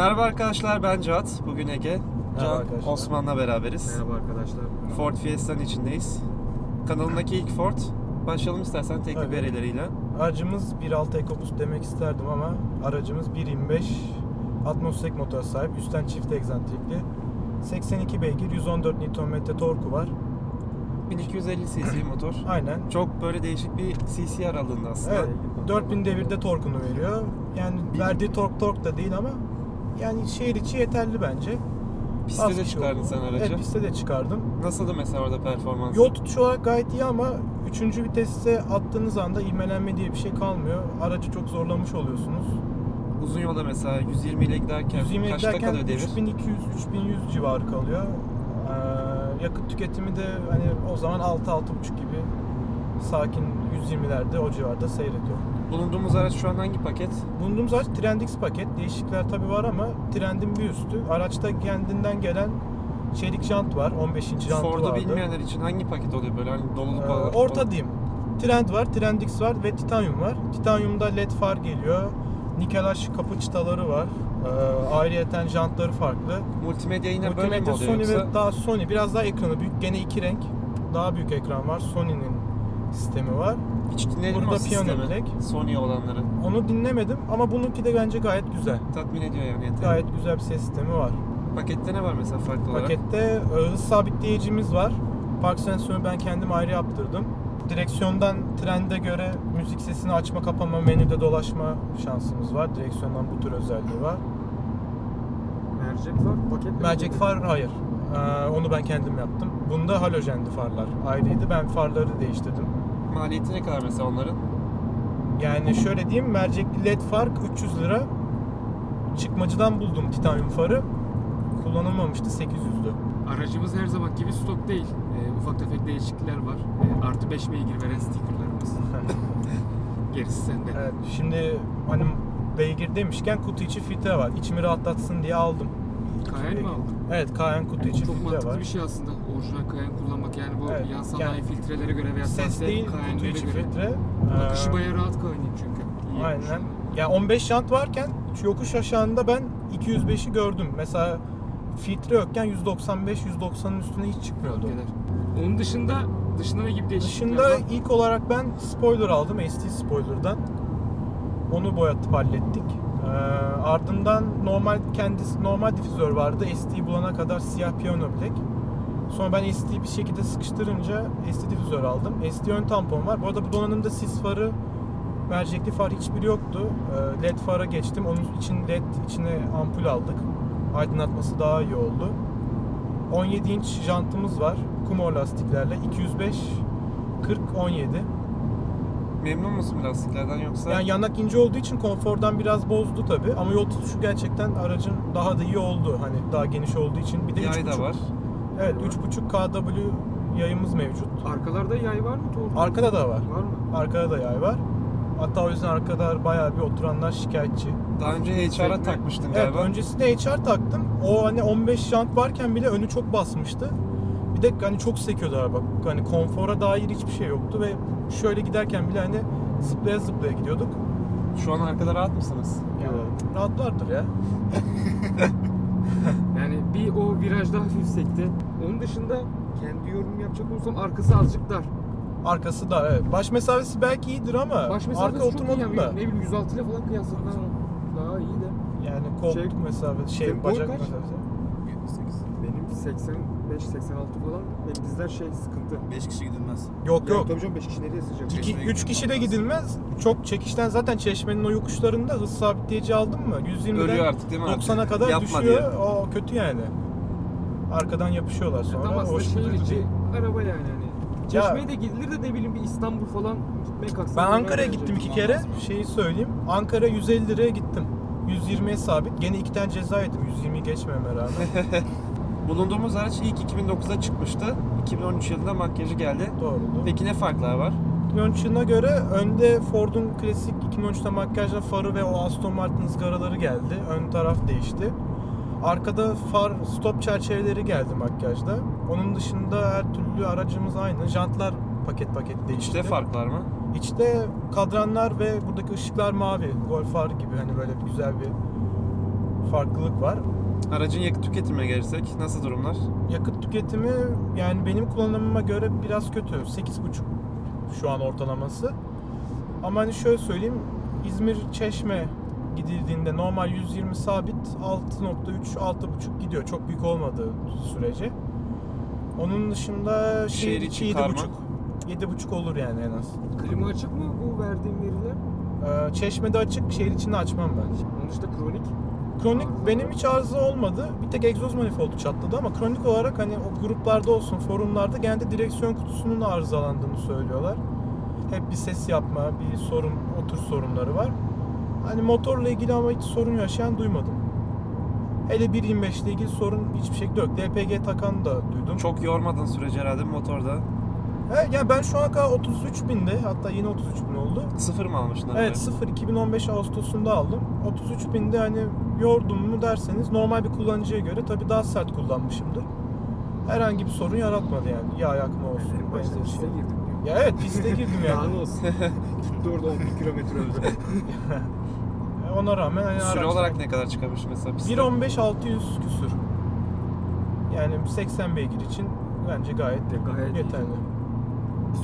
Merhaba arkadaşlar ben Cihat. Bugün Ege. Can arkadaşlar. Osman'la beraberiz. Merhaba arkadaşlar. Ford Fiesta'nın içindeyiz. Kanalındaki ilk Ford. Başlayalım istersen teknik Tabii. verileriyle. Aracımız 1.6 EcoBoost demek isterdim ama aracımız 1.25 atmosferik motor sahip. Üstten çift egzantrikli. 82 beygir, 114 Nm torku var. 1250 cc motor. Aynen. Çok böyle değişik bir cc aralığında aslında. Evet, 4000 devirde torkunu veriyor. Yani verdiği tork tork da değil ama yani şehir içi yeterli bence. Piste Az de çıkardın sen aracı. Evet piste de çıkardım. Nasıldı mesela orada performans? Yol tutuşu olarak gayet iyi ama 3. viteste attığınız anda ivmelenme diye bir şey kalmıyor. Aracı çok zorlamış oluyorsunuz. Uzun yolda mesela 120 ile giderken 120 kaçta giderken kalıyor devir? 3200-3100 civarı kalıyor. Ee, yakıt tüketimi de hani o zaman 6-6.5 gibi sakin 120'lerde o civarda seyrediyor. Bulunduğumuz araç şu an hangi paket? Bulunduğumuz araç Trendix paket. Değişiklikler tabi var ama Trend'in bir üstü. Araçta kendinden gelen çelik jant var. 15 inç jantı Ford'u vardı. bilmeyenler için hangi paket oluyor böyle hani doluluk Ee, olarak? orta diyeyim. Trend var, Trendix var ve Titanium var. Titanium'da led far geliyor. Nikelaj kapı çıtaları var. Ee, ayrıyeten jantları farklı. Multimedya yine böyle mi Multimedya oluyor Sony yoksa? ve daha Sony biraz daha ekranı büyük. Gene iki renk. Daha büyük ekran var. Sony'nin sistemi var. Hiç dinledim Burada o sistemi. piyano bilek. Sony olanları. Onu dinlemedim ama bununki de bence gayet güzel. Tatmin ediyor yani yeter. Gayet güzel bir ses sistemi var. Pakette ne var mesela farklı olarak? Pakette e, hız sabitleyicimiz var. Park sensörü ben kendim ayrı yaptırdım. Direksiyondan trende göre müzik sesini açma kapama menüde dolaşma şansımız var. Direksiyondan bu tür özelliği var. Mercek var. Paket mi? Mercek far hayır. Ee, onu ben kendim yaptım. Bunda halojendi farlar ayrıydı. Ben farları değiştirdim. Maliyeti ne kadar mesela onların? Yani şöyle diyeyim mercekli led far 300 lira. Çıkmacıdan buldum titanyum farı. Kullanılmamıştı 800'dü. Aracımız her zaman gibi stok değil. Ee, ufak tefek değişiklikler var. Ee, artı 5 beygir veren stickerlarımız. Gerisi sende. Evet, şimdi hani beygir demişken kutu içi filtre var. İçimi rahatlatsın diye aldım. Cayenne mi aldın? Evet, Cayenne kutu içi Çok filtre mantıklı var. bir şey aslında. Orijinal Cayenne kullanmak yani bu Evet, yan sanayi yani filtrelere göre veya Ses sahte değil, kutu Cayenne'lere içi göre. filtre. Bakışı Ee, bayağı rahat Cayenne'in çünkü. İyi yapmış. Aynen. Ya 15 jant varken şu yokuş aşağında ben 205'i gördüm. Mesela filtre yokken 195 190'ın üstüne hiç çıkmıyordu. Eder. Onun dışında dışında ne gibi değişiklikler Dışında var? ilk olarak ben spoiler aldım ST spoiler'dan. Onu boyatıp hallettik. Ee, ardından normal kendisi normal difüzör vardı. ST bulana kadar siyah piyano bilek. Sonra ben ST bir şekilde sıkıştırınca ST difüzör aldım. ST ön tampon var. Bu arada bu donanımda sis farı, mercekli far hiçbiri yoktu. Ee, LED fara geçtim. Onun için LED içine ampul aldık. Aydınlatması daha iyi oldu. 17 inç jantımız var. Kumor lastiklerle. 205 40 17. Memnun musun lastiklerden yoksa? Yani yanak ince olduğu için konfordan biraz bozdu tabi ama yol tutuşu gerçekten aracın daha da iyi oldu. Hani daha geniş olduğu için. Bir de Yay 3.5 da var. Evet 3.5 kW yayımız mevcut. Arkalarda yay var mı? Doğru. Arkada da var. Var mı? Arkada da yay var. Hatta o yüzden arkada bayağı bir oturanlar şikayetçi. Daha önce HR'a Sekme. takmıştın Evet galiba. öncesinde HR taktım. O hani 15 jant varken bile önü çok basmıştı. Bir de hani çok sekiyordu araba. Hani konfora dair hiçbir şey yoktu ve şöyle giderken bile hani zıplaya zıplaya gidiyorduk. Şu an arkada rahat mısınız? Yani rahatlardır ya. Yani bir o virajda hafif sekti. Onun dışında kendi yorum yapacak olursam arkası azıcık dar. Arkası da evet. Baş mesafesi belki iyidir ama Baş arka mesafesi çok iyi oturmadım yani. da. Ne bileyim 106 ile falan kıyasladığında daha iyi de. Yani koltuk Şey- mesafesi, şey Senin bacak kaç? mesafesi. 78. Benim 85 86 falan benim dizler şey sıkıntı. 5 kişi gidilmez. Yok yok. Tabii canım 5 kişi nereye sığacak? İki, Çeşmeye üç kişi de gidilmez. Çok çekişten zaten çeşmenin o yokuşlarında hız sabitleyici aldın mı? 120'den Ölüyor artık değil mi? 90'a kadar Yapma düşüyor. diye. O kötü yani. Arkadan yapışıyorlar sonra. Tam aslında Hoş şehir içi değil. araba yani hani. Ya- Çeşmeye de gidilir de ne bileyim bir İstanbul falan gitmeye kalksan. Ben Ankara'ya gittim iki kere. mı? Şeyi söyleyeyim. Ankara 150 liraya gittim. 120'ye sabit. Gene iki tane ceza yedim. 120'yi geçmeme rağmen. Bulunduğumuz araç ilk 2009'da çıkmıştı. 2013 yılında makyajı geldi. Doğru. Peki ne farklar var? 2013 yılına göre önde Ford'un klasik 2013'te makyajla farı ve o Aston Martin ızgaraları geldi. Ön taraf değişti. Arkada far stop çerçeveleri geldi makyajda. Onun dışında her türlü aracımız aynı. Jantlar paket paket değişti. İşte farklar mı? İçte kadranlar ve buradaki ışıklar mavi. Golf farı gibi hani böyle güzel bir farklılık var. Aracın yakıt tüketimine gelirsek nasıl durumlar? Yakıt tüketimi yani benim kullanımıma göre biraz kötü. 8,5 şu an ortalaması. Ama hani şöyle söyleyeyim. İzmir Çeşme gidildiğinde normal 120 sabit 6.3 6.5 gidiyor. Çok büyük olmadığı sürece. Onun dışında şehir, Şehir içi içi 7.5 karma. 7.5 olur yani en az. Klima açık mı bu verdiğim veriler? Ee, Çeşme'de açık, şehir içinde açmam ben. Onun dışında kronik. Kronik benim hiç arıza olmadı. Bir tek egzoz manifoldu çatladı ama kronik olarak hani o gruplarda olsun, forumlarda genelde direksiyon kutusunun arızalandığını söylüyorlar. Hep bir ses yapma, bir sorun, o tür sorunları var. Hani motorla ilgili ama hiç sorun yaşayan duymadım. Hele 1.25 ile ilgili sorun hiçbir şekilde yok. DPG takan da duydum. Çok yormadığın sürece herhalde motorda. He, yani ben şu ana kadar 33 binde hatta yine 33 bin oldu. Sıfır mı almıştın? Evet 0 2015 Ağustos'unda aldım. 33 binde hani yordum mu derseniz normal bir kullanıcıya göre tabii daha sert kullanmışımdır. Herhangi bir sorun yaratmadı yani. Yağ yakma olsun. En başta benzeri piste şey. girdim diyor. Ya evet piste girdim Daha yani. ne olsun. Gitti orada 10 bin kilometre öldü. Ona rağmen hani Süre araç- olarak ne kadar çıkarmış mesela pistte? 1.15 600 küsür. Yani 80 beygir için bence gayet De gayet iyi. yeterli.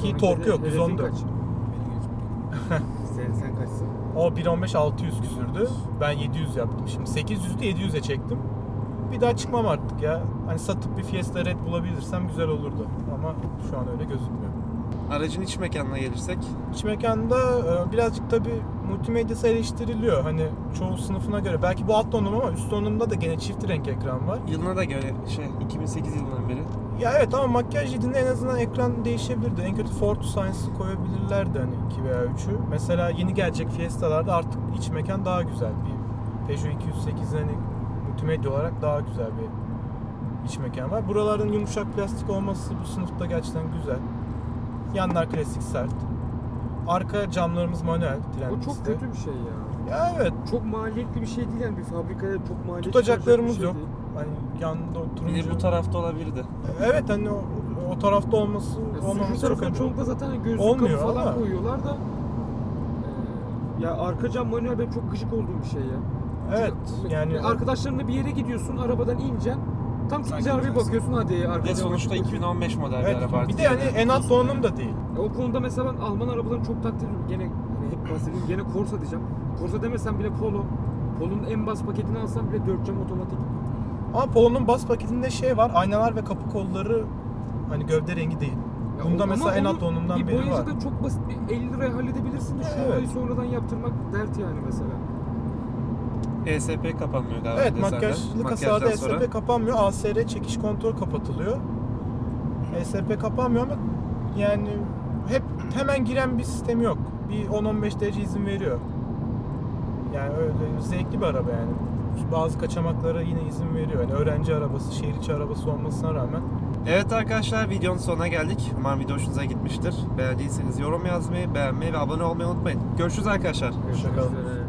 Ki torku yok, hedefin 114. kaç? sen, sen kaçsın? O 1.15 600 küsürdü. Ben 700 yaptım şimdi. 800'ü de 700'e çektim. Bir daha çıkmam artık ya. Hani satıp bir Fiesta Red bulabilirsem güzel olurdu. Ama şu an öyle gözükmüyor. Aracın iç mekanına gelirsek İç mekanda e, birazcık tabi multimedyası eleştiriliyor. Hani çoğu sınıfına göre. Belki bu alt donanım ama üst donanımda da gene çift renk ekran var. yılına da göre şey 2008 yılından beri. Ya evet ama makyaj yediğinde en azından ekran değişebilirdi. En kötü Ford Science'ı koyabilirlerdi hani 2 veya 3'ü. Mesela yeni gelecek Fiesta'larda artık iç mekan daha güzel. Bir Peugeot 208 hani multimedya olarak daha güzel bir iç mekan var. Buraların yumuşak plastik olması bu sınıfta gerçekten güzel. Yanlar klasik sert. Arka camlarımız manuel. O tren çok kötü bir şey ya. Ya evet. Çok maliyetli bir şey değil yani bir fabrikaya çok maliyetli Tutacaklarımız çıkaracak yok. bir şey değil. Hani yanında Bir oturunca. de bu tarafta olabilirdi. Evet hani o, o tarafta olması Ya olmaması çok önemli. çoğunlukla zaten gözlük Olmuyor kapı falan ama. koyuyorlar da e, ya arka cam manuel benim çok gıcık olduğum bir şey ya. Evet Çünkü yani arkadaşlarınla bir yere gidiyorsun arabadan ineceksin tam çıkınca arabaya bakıyorsun hadi arka Ve cama sonuçta bakıyorsun. 2015 model evet, bir araba. bir de hani en alt donanım da değil. O konuda mesela ben Alman arabalarını çok takdir ediyorum. Gene hani hep bahsediyorum. Gene Corsa diyeceğim. Corsa demesem bile Polo. Polo'nun en bas paketini alsam bile 4 cam otomatik. Ama Polo'nun bas paketinde şey var aynalar ve kapı kolları hani gövde rengi değil. Ya Bunda o- mesela ama en onu alt donanımdan bir biri var. boyacıda çok basit bir 50 liraya halledebilirsin de şu Evet. olayı sonradan yaptırmak dert yani mesela. ESP E kapanmıyor galiba. Evet makyajlı Makyajdan kasada sonra. ESP kapanmıyor. ASR çekiş kontrol kapatılıyor. ESP kapanmıyor ama yani hep hemen giren bir sistemi yok. Bir 10-15 derece izin veriyor. Yani öyle zevkli bir araba yani. Bazı kaçamaklara yine izin veriyor. Yani öğrenci arabası, şehir içi arabası olmasına rağmen. Evet arkadaşlar videonun sonuna geldik. Umarım video hoşunuza gitmiştir. Beğendiyseniz yorum yazmayı, beğenmeyi ve abone olmayı unutmayın. Görüşürüz arkadaşlar. Hoşça kalın. üzere.